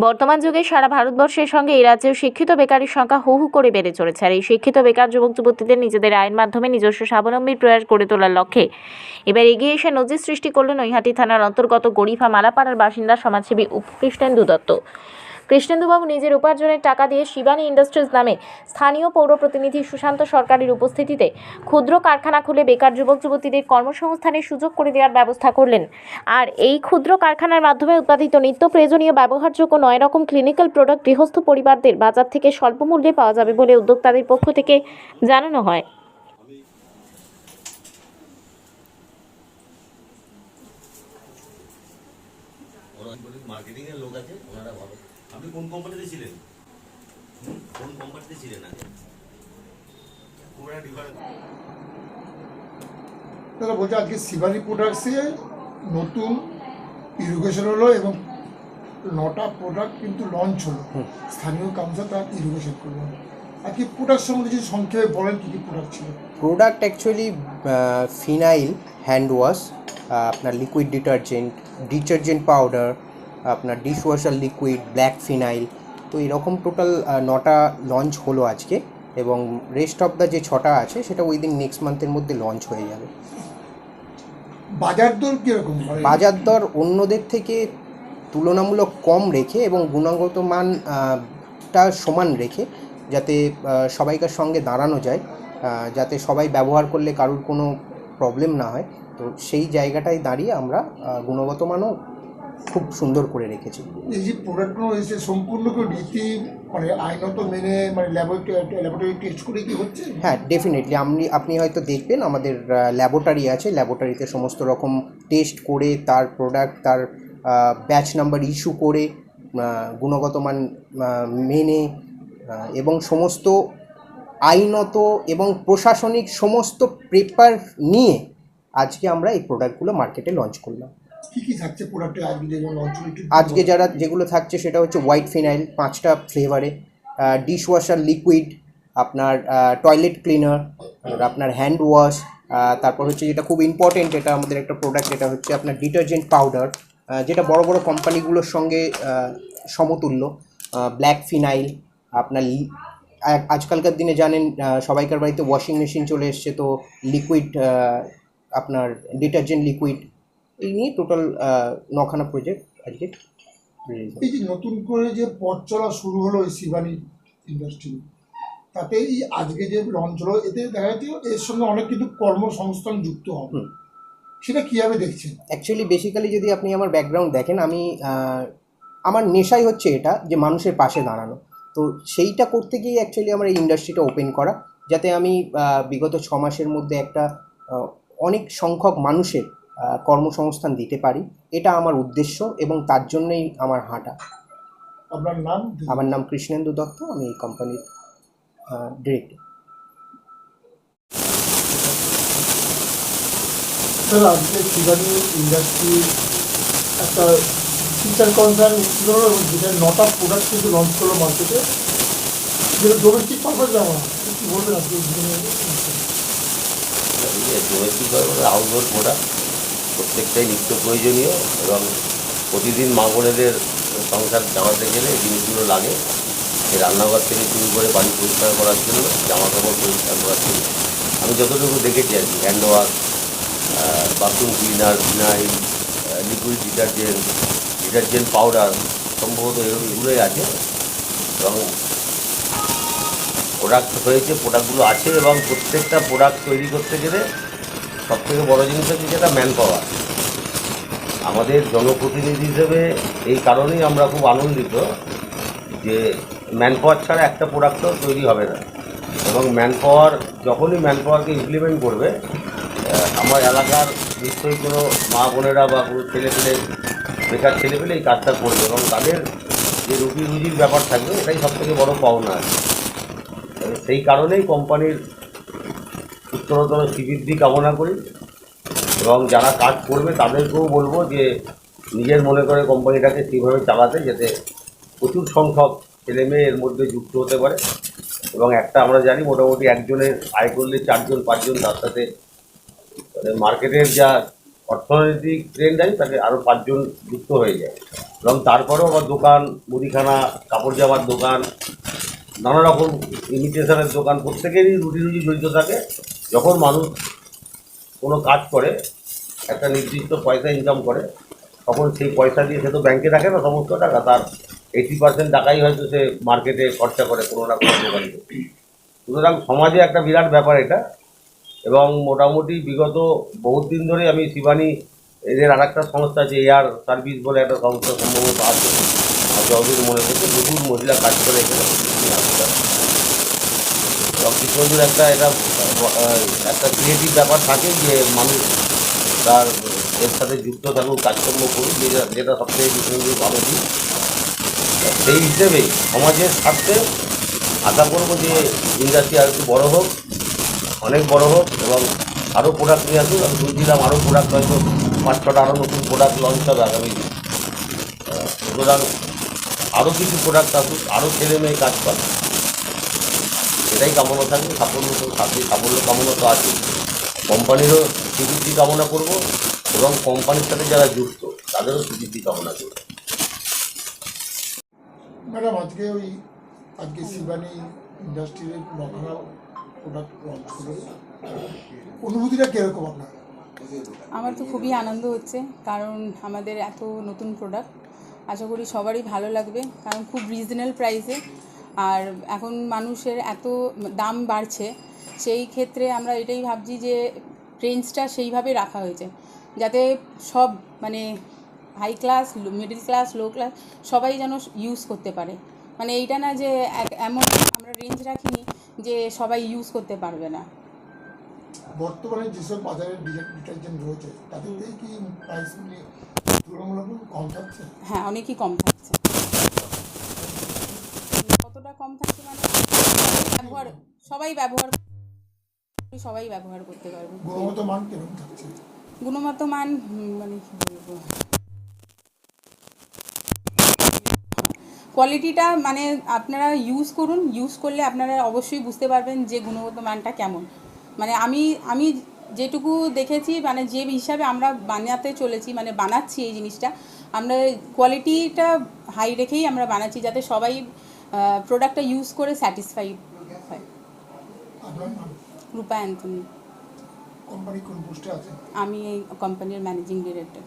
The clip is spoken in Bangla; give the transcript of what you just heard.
বর্তমান যুগে সারা ভারতবর্ষের সঙ্গে এই রাজ্যেও শিক্ষিত বেকারের সংখ্যা হু হু করে বেড়ে চলেছে। আর এই শিক্ষিত বেকার যুবক যুবতীদের নিজেদের আইন মাধ্যমে নিজস্ব স্বাবলম্বীর প্রয়াস গড়ে তোলার লক্ষ্যে এবার এগিয়ে এসে নজির সৃষ্টি করলেন নৈহাটি থানার অন্তর্গত গরিফা মালাপাড়ার বাসিন্দা সমাজসেবী উপকৃষ্ণেন্দু দত্ত। কৃষ্ণেন্দুবাবু নিজের উপার্জনের টাকা দিয়ে শিবানী ইন্ডাস্ট্রিজ নামে স্থানীয় পৌর প্রতিনিধি সুশান্ত সরকারের উপস্থিতিতে ক্ষুদ্র কারখানা খুলে বেকার যুবক যুবতীদের কর্মসংস্থানের সুযোগ করে দেওয়ার ব্যবস্থা করলেন। আর এই ক্ষুদ্র কারখানার মাধ্যমে উৎপাদিত নিত্য প্রয়োজনীয় ব্যবহারযোগ্য নয় রকম ক্লিনিক্যাল প্রোডাক্ট গৃহস্থ পরিবারদের বাজার থেকে স্বল্প মূল্যে পাওয়া যাবে বলে উদ্যোক্তাদের পক্ষ থেকে জানানো হয়। মার্কেটিং এর লোক আছে ওনারা ভালো। আপনি কোন কোম্পানিতে ছিলেন? কোন কোম্পানিতে ছিলেন আগে? পুরা দাদা বলছে আজকে শিবানী প্রোডাক্টসে নতুন ইরিগেশন হলো এবং নটা প্রোডাক্ট কিন্তু লঞ্চ হলো। স্থানীয় কাউন্সিল তার ইরিগেশন করল। আজকে প্রোডাক্ট সম্বন্ধে যদি সংক্ষেপে বলেন কী কী প্রোডাক্ট ছিল? Product actually phenyl hand wash আপনার লিকুইড ডিটারজেন্ট ডিটারজেন্ট পাউডার আপনার ডিশওয়াশার লিকুইড ব্ল্যাক ফিনাইল তো এরকম টোটাল নটা লঞ্চ হলো আজকে এবং রেস্ট অফ দ্য যে ছটা আছে সেটা উইদিন নেক্সট মান্থের মধ্যে লঞ্চ হয়ে যাবে। বাজার দর কীরকম বাজার দর অন্যদের থেকে তুলনামূলক কম রেখে এবং গুণগত মান আহ, টা সমান রেখে যাতে সবাইকার সঙ্গে দাঁড়ানো যায় যাতে সবাই ব্যবহার করলে কারোর কোনো প্রবলেম না হয় তো সেই জায়গাটায় দাঁড়িয়ে আমরা গুণগত মানও খুব সুন্দর করে রেখেছি। এই যে প্রোডাক্টগুলো এসে সম্পূর্ণ রীতি মানে আইনত মেনে মানে ল্যাবরেটরি ল্যাবরেটরি টেস্ট করে কি হচ্ছে? হ্যাঁ ডেফিনেটলি আপনি আপনি হয়তো দেখবেন আমাদের ল্যাবরেটরি আছে। ল্যাবরেটরিতে সমস্ত রকম টেস্ট করে তার প্রোডাক্ট তার ব্যাচ নাম্বার ইস্যু করে গুণগত মান মেনে এবং সমস্ত আইনত এবং প্রশাসনিক সমস্ত পেপার নিয়ে আজকে আমরা এই প্রোডাক্টগুলো মার্কেটে লঞ্চ করলাম। আজকে আজকে যারা যেগুলো থাকছে সেটা হচ্ছে হোয়াইট ফিনাইল পাঁচটা ফ্লেভারে ডিশ ওয়াশার লিকুইড আপনার টয়লেট ক্লিনার আপনার হ্যান্ড ওয়াশ তারপর হচ্ছে যেটা খুব ইম্পর্টেন্ট এটা আমাদের একটা প্রোডাক্ট এটা হচ্ছে আপনার ডিটারজেন্ট পাউডার যেটা বড় বড় কোম্পানিগুলোর সঙ্গে সমতুল্য। ব্ল্যাক ফিনাইল আপনার আজকালকার দিনে জানেন সবাইকার বাড়িতে ওয়াশিং মেশিন চলে এসছে, তো লিকুইড আপনার ডিটারজেন্ট লিকুইড এই নিয়ে টোটাল নখানা প্রজেক্ট আজকে এই যে নতুন করে যে পথ চলা শুরু হলো এই শিবানী ইন্ডাস্ট্রি তাতে এই আজকে যে লঞ্চ হলো এতে দেখা যাচ্ছে এর সঙ্গে অনেক কিন্তু কর্মসংস্থান যুক্ত হবে। সেটা কীভাবে দেখছেন? অ্যাকচুয়ালি বেসিক্যালি যদি আপনি আমার ব্যাকগ্রাউন্ড দেখেন আমি আমার নেশাই হচ্ছে এটা যে মানুষের পাশে দাঁড়ানো। তো সেইটা করতে গিয়ে অ্যাকচুয়ালি আমার এই ইন্ডাস্ট্রিটা ওপেন করা যাতে আমি বিগত ছ মাসের মধ্যে একটা অনেক সংখ্যক মানুষের কর্মসংস্থান দিতে পারি। এটা আমার উদ্দেশ্য এবং তার জন্যই আমার হাঁটা। আপনার নাম? আমার নাম কৃষ্ণেন্দু দত্ত আমি এই কোম্পানির ডিরেক্টর স্যার আজকে শিবানী ইন্ডাস্ট্রি একটা ফিচার কনসার্ন ছিল এবং যেটা নটা প্রোডাক্ট কিন্তু লঞ্চ করল মার্কেটে যেটা ডোমেস্টিক পারপাস দেওয়া কি বলবেন আজকে? ডোমেস্টিক আউটডোর প্রোডাক্ট প্রত্যেকটাই নিত্য প্রয়োজনীয় এবং প্রতিদিন মা বোনেদের সংসার চালাতে গেলে এই জিনিসগুলো লাগে। রান্নাঘর থেকে শুরু করে বাড়ি পরিষ্কার করার জন্য জামা কাপড় পরিষ্কার করার জন্য। আমি যতটুকু দেখেছি আর কি hand wash bathroom cleaner phenyl liquid detergent detergent powder সম্ভবত এরকম এগুলোই আছে। এবং প্রোডাক্ট হয়েছে প্রোডাক্টগুলো আছে এবং প্রত্যেকটা প্রোডাক্ট তৈরি করতে গেলে সব থেকে বড়ো জিনিস হচ্ছে যেটা ম্যান পাওয়ার আমাদের জনপ্রতিনিধি হিসেবে এই কারণেই আমরা খুব আনন্দিত যে ম্যান পাওয়ার ছাড়া একটা প্রোডাক্টও তৈরি হবে না। এবং ম্যান পাওয়ার যখনই ম্যান পাওয়ারকে ইমপ্লিমেন্ট করবে আমার এলাকার নিশ্চয়ই কোনো মা বোনেরা বা কোনো ছেলে পেলে, বেকার ছেলে পেলে এই কাজটা করবে এবং তাদের যে রুটি রুজির ব্যাপার থাকবে, এটাই সব থেকে বড়ো পাওনা। আছে সেই কারণেই কোম্পানির উত্তরতর শ্রীবৃদ্ধি কামনা করি। এবং যারা কাজ করবে, তাদেরকেও বলব যে, নিজের মনে করে কোম্পানিটাকে সেইভাবে চালাতে যাতে প্রচুর সংখ্যক ছেলে মেয়ে এর মধ্যে যুক্ত হতে পারে। এবং একটা আমরা জানি, মোটামুটি একজনের আয় করলে চারজন, পাঁচজন, তার সাথে মানে মার্কেটের যা অর্থনৈতিক ট্রেন্ড আছে তাকে আরও পাঁচজন যুক্ত হয়ে যায়। এবং তারপরেও আবার দোকান, মুদিখানা, কাপড় জামার দোকান, নানা রকম ইমিটেশনের দোকান, প্রত্যেকেরই রুটি রুটি জড়িত থাকে। যখন মানুষ কোনো কাজ করে, একটা নির্দিষ্ট পয়সা ইনকাম করে, তখন সেই পয়সা দিয়ে সে তো ব্যাংকে রাখে না সমস্ত টাকা, তার এইটি পার্সেন্ট টাকাই হয়তো সে মার্কেটে খরচা করে কোনো না কোনো সুতরাং সমাজে একটা বিরাট ব্যাপার এটা, এবং মোটামুটি বিগত বহুত দিন ধরে আমি শিবানী এদের আর একটা সংস্থা আছে এয়ার সার্ভিস বলে একটা সংস্থা সম্ভবত আছে। আর যতদূর মনে করছে প্রচুর মহিলা কাজ করে এখানে। কৃষ্ণজুর একটা এটা একটা ক্রিয়েটিভ ব্যাপার থাকে যে মানুষ তার এর সাথে যুক্ত থাকুক, কাজকর্ম করুক, যেটা যেটা সবথেকে কৃষ্ণজুর ভালো দিক। সেই হিসেবে সমাজের স্বার্থে আশা করব যে ইন্ডাস্ট্রি আর একটু বড়ো হোক, অনেক বড় হোক এবং আরও প্রোডাক্ট নিয়ে আসুক। আমি শুনছিলাম আরও প্রোডাক্ট হয়তো পাঁচ ছটা আরও নতুন প্রোডাক্ট লঞ্চ হবে আগামী দিন। সুতরাং আরও কিছু প্রোডাক্ট আসুক, আরও ছেলে মেয়ে কাজ পাক। এটাই কামনা থাকবে সাফল্য তো থাকবে সাফল্য কামনা তো আছে। কোম্পানিরও স্বীকৃতি কামনা করব এবং কোম্পানির সাথে যারা যুক্ত তাদেরও স্বীকৃতি কামনা করব। ম্যাডাম আজকে ওই আজকে শিবানী ইন্ডাস্ট্রির নখানা প্রোডাক্ট লঞ্চ হলো অনুভূতিটা কীরকম আপনার? আমার তো খুবই আনন্দ হচ্ছে কারণ আমাদের এত নতুন প্রোডাক্ট আশা করি সবারই ভালো লাগবে কারণ খুব রিজনেবল প্রাইসে আর এখন মানুষের এত দাম বাড়ছে সেই ক্ষেত্রে আমরা এটাই ভাবছি যে রেঞ্জটা সেইভাবে রাখা হয়েছে। যাতে সব মানে high class middle class low class সবাই যেন ইউজ করতে পারে। মানে এইটা না যে এমন আমরা রেঞ্জ রাখিনি যে সবাই ইউজ করতে পারবে না। বর্তমানে যেসব বাজারে ডিটারজেন্ট রয়েছে তাদের কি প্রাইস তুলনামূলক কম থাকছে? হ্যাঁ অনেকই কম থাকছে কতটা কম থাকছে মানে ব্যবহার সবাই ব্যবহার সবাই ব্যবহার করতে পারবে। গুণগত মান কেমন থাকছে? গুণগত মান মানে কি বলব? কোয়ালিটিটা মানে আপনারা ইউজ করুন ইউজ করলে আপনারা অবশ্যই বুঝতে পারবেন যে গুণগত মানটা কেমন। মানে আমি আমি যেটুকু দেখেছি মানে যে হিসাবে আমরা বানাতে চলেছি মানে বানাচ্ছি এই জিনিসটা আমরা কোয়ালিটিটা হাই রেখেই আমরা বানাচ্ছি যাতে সবাই প্রোডাক্টটা ইউজ করে স্যাটিসফাই আপনার নাম রূপা অ্যান্থনি। কোম্পানি কোন পোস্টে আছে? আমি এই কোম্পানির ম্যানেজিং ডিরেক্টর।